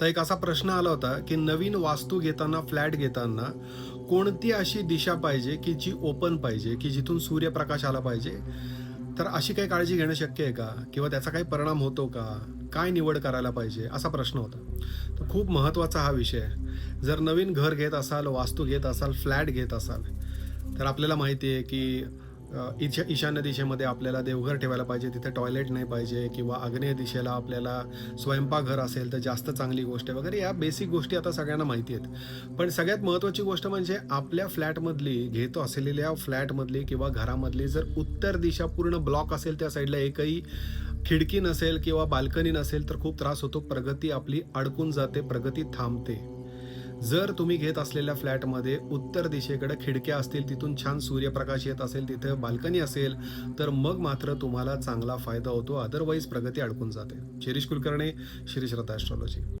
तर एक असा प्रश्न आला होता की नवीन वास्तू घेताना फ्लॅट घेताना कोणती अशी दिशा पाहिजे की जी ओपन पाहिजे की जिथून सूर्यप्रकाश आला पाहिजे? तर अशी काही काळजी घेणं शक्य आहे का? किंवा त्याचा काही परिणाम होतो का? काय निवड करायला पाहिजे? असा प्रश्न होता. तर खूप महत्त्वाचा हा विषय आहे. जर नवीन घर घेत असाल वास्तू घेत असाल फ्लॅट घेत असाल तर आपल्याला माहिती आहे की ईशा ईशान्य दिशेमध्ये आपल्याला देवघर ठेवायला पाहिजे तिथे टॉयलेट नाही पाहिजे किंवा आग्नेय दिशेला आपल्याला स्वयंपाकघर असेल तर जास्त चांगली गोष्ट आहे वगैरे. या बेसिक गोष्टी आता सगळ्यांना माहिती आहेत. पण सगळ्यात महत्त्वाची गोष्ट म्हणजे आपल्या फ्लॅटमधली घेतो असलेल्या फ्लॅटमधली किंवा घरामधली जर उत्तर दिशा पूर्ण ब्लॉक असेल त्या साईडला एकही खिडकी नसेल किंवा बाल्कनी नसेल तर खूप त्रास होतो. प्रगती आपली अडकून जाते प्रगती थांबते. जर तुम्ही घेत असलेल्या फ्लॅटमध्ये उत्तर दिशेकडे खिडक्या असतील तिथून छान सूर्यप्रकाश येत असेल तिथे बाल्कनी असेल तर मग मात्र तुम्हाला चांगला फायदा होतो. अदरवाईज प्रगती अडकून जाते. शिरीष कुलकर्णी श्री श्रद्धा ॲस्ट्रॉलॉजी